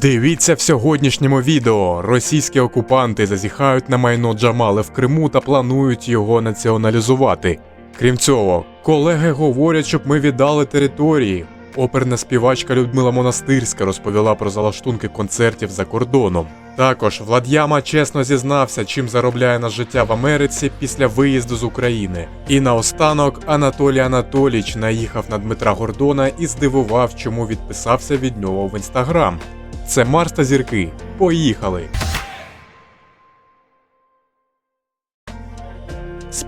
Дивіться в сьогоднішньому відео. Російські окупанти зазіхають на майно Джамали в Криму та планують його націоналізувати. Крім цього, колеги говорять, щоб ми віддали території. Оперна співачка Людмила Монастирська розповіла про залаштунки концертів за кордоном. Також Влад'яма чесно зізнався, чим заробляє на життя в Америці після виїзду з України. І наостанок Анатолій Анатолійович наїхав на Дмитра Гордона і здивував, чому відписався від нього в інстаграм. Це Марс та зірки. Поїхали!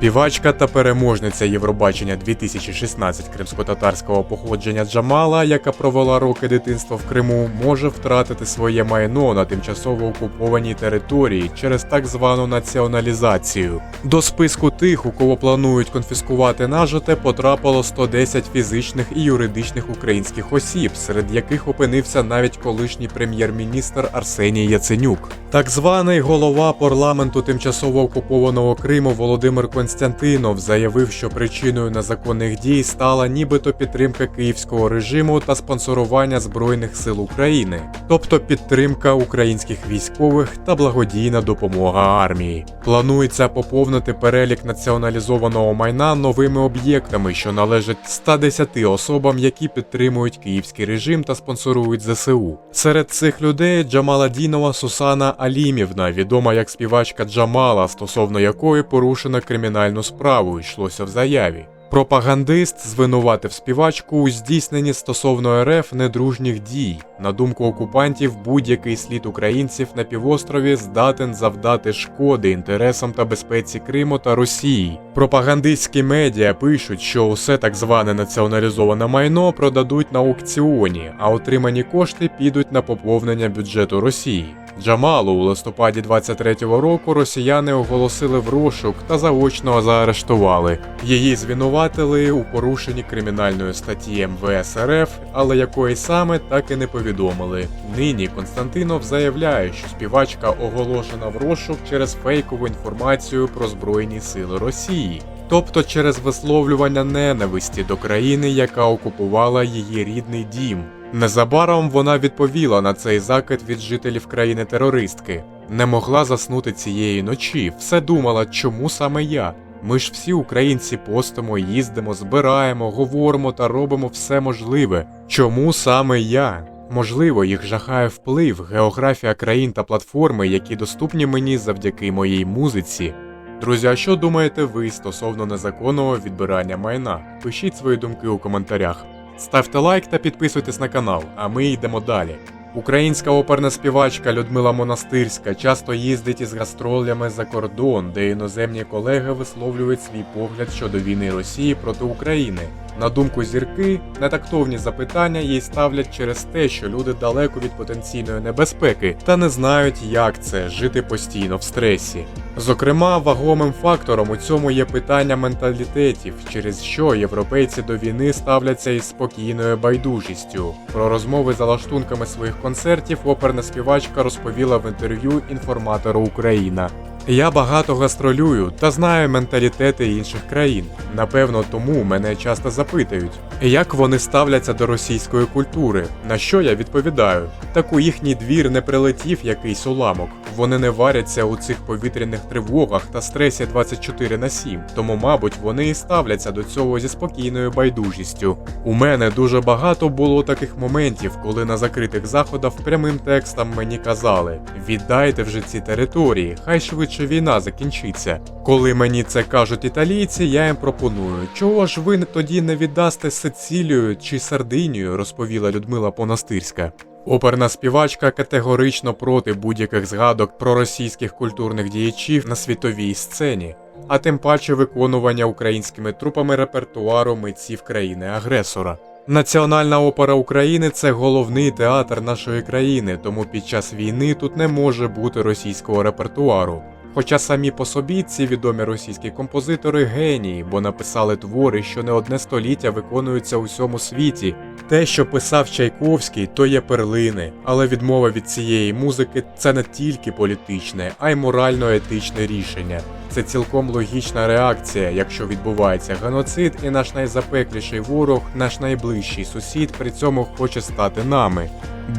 Співачка та переможниця Євробачення 2016 кримсько-татарського походження Джамала, яка провела роки дитинства в Криму, може втратити своє майно на тимчасово окупованій території через так звану націоналізацію. До списку тих, у кого планують конфіскувати нажите, потрапило 110 фізичних і юридичних українських осіб, серед яких опинився навіть колишній прем'єр-міністр Арсеній Яценюк. Так званий голова парламенту тимчасово окупованого Криму Володимир Константинов заявив, що причиною незаконних дій стала нібито підтримка київського режиму та спонсорування Збройних сил України, тобто підтримка українських військових та благодійна допомога армії. Планується поповнити перелік націоналізованого майна новими об'єктами, що належать 110 особам, які підтримують київський режим та спонсорують ЗСУ. Серед цих людей Джамала Дінова Сусана Алімівна, відома як співачка Джамала, стосовно якої порушено кримінальну справу, йшлося в заяві. Пропагандист звинуватив співачку у здійсненні стосовно РФ недружніх дій. На думку окупантів, будь-який слід українців на півострові здатен завдати шкоди інтересам та безпеці Криму та Росії. Пропагандистські медіа пишуть, що усе так зване націоналізоване майно продадуть на аукціоні, а отримані кошти підуть на поповнення бюджету Росії. Джамалу у листопаді 23-го року росіяни оголосили в розшук та заочно заарештували. Її звинуватили у порушенні кримінальної статті МВС РФ, але якої саме так і не повідомили. Нині Константинов заявляє, що співачка оголошена в розшук через фейкову інформацію про Збройні сили Росії. Тобто через висловлювання ненависті до країни, яка окупувала її рідний дім. Незабаром вона відповіла на цей закид від жителів країни-терористки. Не могла заснути цієї ночі, все думала, чому саме я. Ми ж всі українці постимо, їздимо, збираємо, говоримо та робимо все можливе. Чому саме я? Можливо, їх жахає вплив, географія країн та платформи, які доступні мені завдяки моїй музиці. Друзі, а що думаєте ви стосовно незаконного відбирання майна? Пишіть свої думки у коментарях. Ставте лайк та підписуйтесь на канал, а ми йдемо далі. Українська оперна співачка Людмила Монастирська часто їздить із гастролями за кордон, де іноземні колеги висловлюють свій погляд щодо війни Росії проти України. На думку зірки, нетактовні запитання їй ставлять через те, що люди далеко від потенційної небезпеки та не знають, як це жити постійно в стресі. Зокрема, вагомим фактором у цьому є питання менталітетів, через що європейці до війни ставляться із спокійною байдужістю. Про розмови за лаштунками своїх концертів оперна співачка розповіла в інтерв'ю інформатору Україна. Я багато гастролюю та знаю менталітети інших країн. Напевно, тому мене часто запитують, як вони ставляться до російської культури. На що я відповідаю? Так у їхній двір не прилетів якийсь уламок. Вони не варяться у цих повітряних тривогах та стресі 24 на 7, тому, мабуть, вони і ставляться до цього зі спокійною байдужістю. У мене дуже багато було таких моментів, коли на закритих заходах прямим текстом мені казали: віддайте вже ці території, хай швидше війна закінчиться. Коли мені це кажуть італійці, я їм пропоную, чого ж ви тоді не віддасте Сицилію чи Сардинію, розповіла Людмила Понастирська. Оперна співачка категорично проти будь-яких згадок про російських культурних діячів на світовій сцені, а тим паче виконування українськими трупами репертуару митців країни-агресора. Національна опера України це головний театр нашої країни, тому під час війни тут не може бути російського репертуару. Хоча самі по собі ці відомі російські композитори генії, бо написали твори, що не одне століття виконуються у всьому світі. Те, що писав Чайковський, то є перлини, але відмова від цієї музики це не тільки політичне, а й морально-етичне рішення. це цілком логічна реакція, якщо відбувається геноцид, і наш найзапекліший ворог, наш найближчий сусід при цьому хоче стати нами.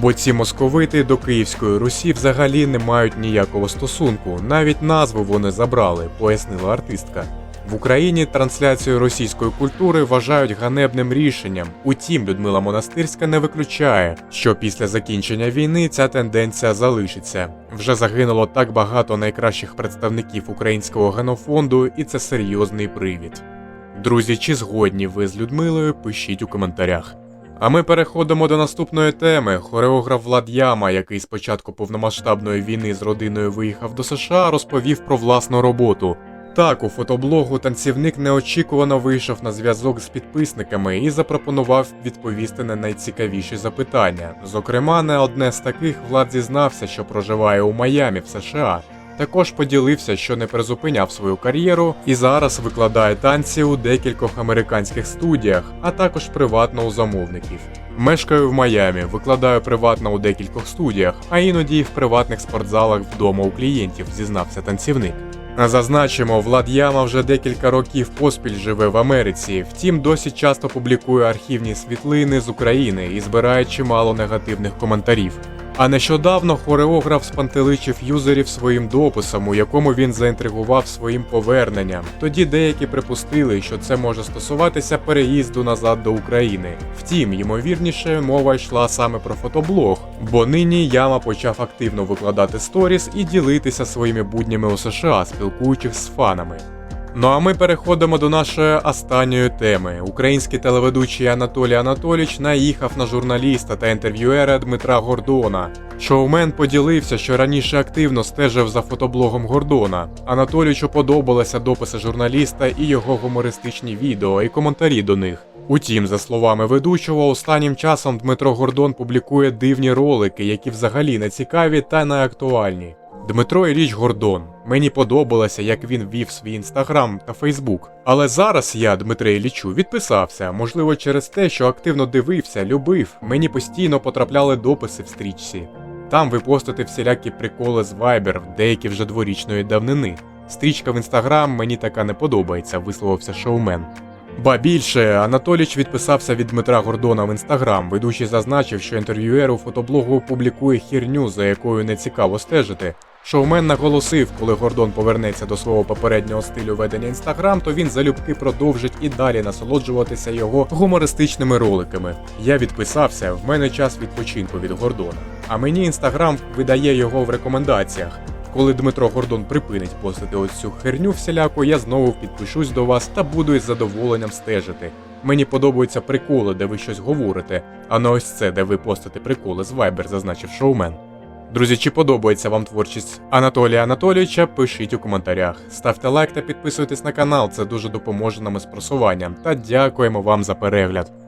Бо ці московити до Київської Русі взагалі не мають ніякого стосунку, навіть назву вони забрали, пояснила артистка. В Україні трансляцію російської культури вважають ганебним рішенням. Утім, Людмила Монастирська не виключає, що після закінчення війни ця тенденція залишиться. Вже загинуло так багато найкращих представників українського генофонду, і це серйозний привід. Друзі, чи згодні ви з Людмилою? Пишіть у коментарях. А ми переходимо до наступної теми. Хореограф Влад Яма, який з початку повномасштабної війни з родиною виїхав до США, розповів про власну роботу. Так, у фотоблогу танцівник неочікувано вийшов на зв'язок з підписниками і запропонував відповісти на найцікавіші запитання. Зокрема, на одне з таких Влад зізнався, що проживає у Майамі в США. Також поділився, що не призупиняв свою кар'єру і зараз викладає танці у декількох американських студіях, а також приватно у замовників. Мешкаю в Майамі, викладаю приватно у декількох студіях, а іноді і в приватних спортзалах вдома у клієнтів, зізнався танцівник. Зазначимо, Влад Яма вже декілька років поспіль живе в Америці, втім досі часто публікує архівні світлини з України і збирає чимало негативних коментарів. А нещодавно хореограф спантеличив юзерів своїм дописом, у якому він заінтригував своїм поверненням. Тоді деякі припустили, що це може стосуватися переїзду назад до України. Втім, ймовірніше, мова йшла саме про фотоблог, бо нині Яма почав активно викладати сторіс і ділитися своїми буднями у США, спілкуючись з фанами. Ну а ми переходимо до нашої останньої теми. Український телеведучий Анатолій Анатоліч наїхав на журналіста та інтерв'юера Дмитра Гордона. Шоумен поділився, що раніше активно стежив за фотоблогом Гордона. Анатолічу подобалися дописи журналіста і його гумористичні відео і коментарі до них. Утім, за словами ведучого, останнім часом Дмитро Гордон публікує дивні ролики, які взагалі не цікаві та не актуальні. Дмитро Іліч Гордон. Мені подобалося, як він вів свій інстаграм та Фейсбук. Але зараз я, Дмитре Іллічу, відписався, можливо, через те, що активно дивився, любив. Мені постійно потрапляли дописи в стрічці. Там ви постите всілякі приколи з Viber, деякі вже дворічної давнини. Стрічка в інстаграм мені така не подобається, висловився шоумен. Ба більше, Анатоліч відписався від Дмитра Гордона в інстаграм. Ведучий зазначив, що інтерв'юер у фотоблогу публікує хірню, за якою не цікаво стежити. Шоумен наголосив, коли Гордон повернеться до свого попереднього стилю ведення інстаграм, то він залюбки продовжить і далі насолоджуватися його гумористичними роликами. Я відписався, в мене час відпочинку від Гордона. А мені інстаграм видає його в рекомендаціях. Коли Дмитро Гордон припинить постити ось цю херню всіляку, я знову підпишусь до вас та буду із задоволенням стежити. Мені подобаються приколи, де ви щось говорите, а не ось це, де ви постите приколи з Viber, зазначив шоумен. Друзі, чи подобається вам творчість Анатолія Анатолійовича, пишіть у коментарях. Ставте лайк та підписуйтесь на канал, це дуже допоможе нам із просуванням. Та дякуємо вам за перегляд.